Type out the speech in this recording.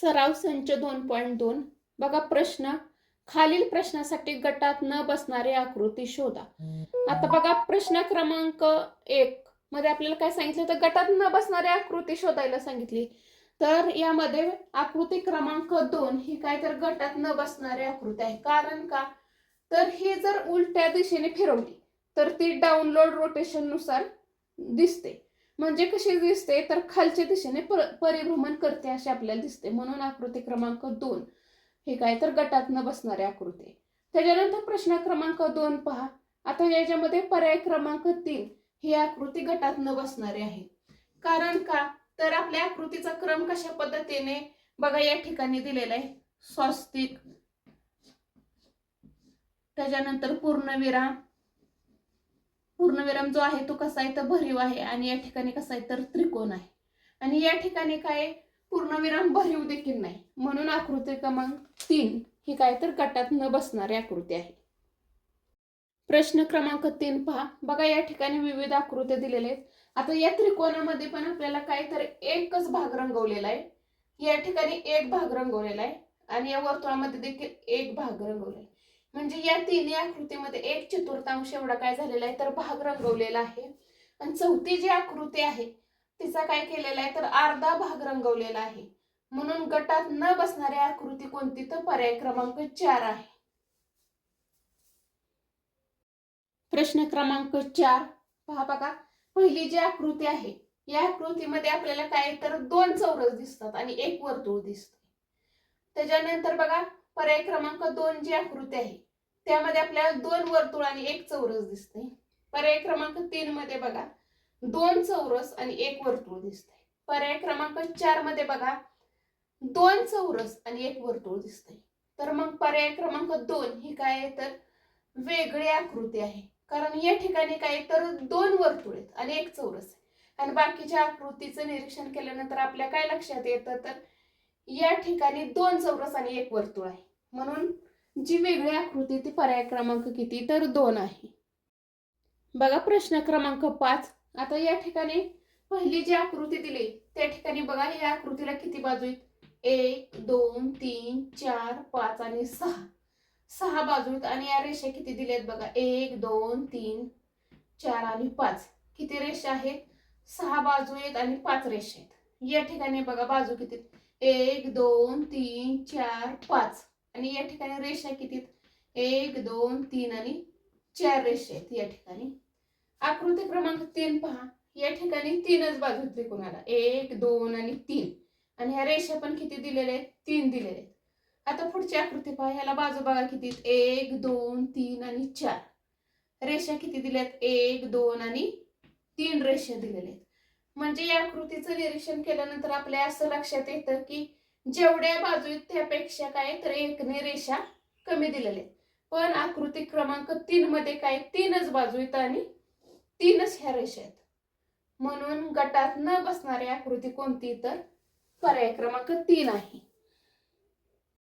सराव संच दोन पॉईंट दोन. बघा प्रश्न. खालील प्रश्नासाठी गटात न बसणारी आकृती शोधा. आता बघा प्रश्न क्रमांक एक मध्ये आपल्याला काय सांगितलं तर गटात न बसणारी आकृती शोधायला सांगितली. तर यामध्ये आकृती क्रमांक दोन ही काय तर गटात न बसणारी आकृती आहे. कारण का? तर ही जर उलट्या दिशेने फिरवली तर ती डाउनलोड रोटेशननुसार दिसते. म्हणजे कशी दिसते तर खालच्या दिशेने पर- परिभ्रमण करते अशी आपल्याला दिसते. म्हणून आकृती क्रमांक दोन हे काय तर गटात न बसणारी आकृती. त्याच्यानंतर प्रश्न क्रमांक दोन पहा. आता याच्यामध्ये पर्याय क्रमांक तीन ही आकृती गटात न बसणारी आहे. कारण का? तर आपल्या आकृतीचा क्रम कशा पद्धतीने बघा या ठिकाणी दिलेला आहे. स्वस्तिक. त्याच्यानंतर पूर्णविराम. पूर्णविराम जो आहे तो कसा आहे तर भरीव आहे आणि या ठिकाणी कसा आहे तर त्रिकोण आहे. आणि या ठिकाणी काय पूर्णविराम भरीव देखील नाही. म्हणून आकृती क्रमांक तीन ही काय तर गटात न बसणारी आकृती आहे. प्रश्न क्रमांक तीन पहा. बघा या ठिकाणी विविध आकृत्या दिलेल्या आहेत. आता या त्रिकोणामध्ये पण आपल्याला काय तर एकच भाग रंगवलेला आहे. या ठिकाणी एक भाग रंगवलेला आहे. आणि या वर्तुळामध्ये देखील एक भाग रंगवलेला आहे. म्हणजे या तिन्ही आकृतीमध्ये एक चतुर्थांश एवढा काय झालेला आहे तर भाग रंगवलेला आहे. आणि चौथी जी आकृती आहे तिचा काय केलेला आहे तर अर्धा भाग रंगवलेला आहे. म्हणून गटात न बसणारी आकृती कोणती? तर पर्याय क्रमांक चार आहे. प्रश्न क्रमांक चार. पहा बघा पहिली जी आकृती आहे या आकृतीमध्ये आपल्याला काय तर दोन चौरस दिसतात आणि एक वर्तुळ दिसते त्याच्यानंतर बघा पर्याय क्रमांक दोन जी आकृती आहे त्यामध्ये आपल्याला दोन वर्तुळ आणि एक चौरस दिसते. पर्याय क्रमांक तीन मध्ये बघा दोन चौरस आणि एक वर्तुळ दिसते. पर्याय क्रमांक चारमध्ये बघा दोन चौरस आणि एक वर्तुळ दिसते. तर मग पर्याय क्रमांक दोन ही काय आहे? तर वेगळी आकृती आहे. कारण या ठिकाणी काय तर दोन वर्तुळ आहेत आणि एक चौरस आहे. आणि बाकीच्या आकृतीचं निरीक्षण केल्यानंतर आपल्या काय लक्षात येतं? तर या ठिकाणी दोन चौरस आणि एक वर्तुळ आहे. म्हणून जी वेगळी आकृती ती पर्याय क्रमांक किती तर दोन आहे. बघा प्रश्न क्रमांक पाच. आता या ठिकाणी पहिली जी आकृती दिली त्या ठिकाणी बघा या आकृतीला किती बाजू आहेत? एक दोन तीन चार पाच आणि सहा. सहा बाजू आहेत आणि या रेषा किती दिल्यात बघा? एक दोन तीन चार आणि पाच. किती रेषा आहेत? सहा बाजू आहेत आणि पाच रेषा आहेत. या ठिकाणी बघा बाजू किती आहेत? एक दोन तीन चार पाच. आणि या ठिकाणी रेषा किती एक दोन तीन आणि चार रेषा आहेत या ठिकाणी. आकृती क्रमांक तीन पहा. या ठिकाणी तीनच बाजू त्रिकोणाला एक दोन आणि तीन. आणि ह्या रेषा पण किती दिलेल्या आहेत? तीन दिलेल्या आहेत. आता पुढची आकृती पहा. ह्याला बाजू बघा किती आहेत? एक दोन तीन आणि चार. रेषा किती दिल्यात? एक दोन आणि तीन रेषा दिलेल्या आहेत. म्हणजे या आकृतीचं निरीक्षण केल्यानंतर आपल्या असं लक्षात येतं की जेवढ्या बाजू आहेत त्यापेक्षा काय तर एकने रेषा कमी दिलेल्या आहेत. पण आकृती क्रमांक तीन मध्ये काय? तीनच बाजू आहेत आणि तीनच ह्या रेषा आहेत. म्हणून गटात न बसणारी आकृती कोणती? तर पर्याय क्रमांक तीन आहे.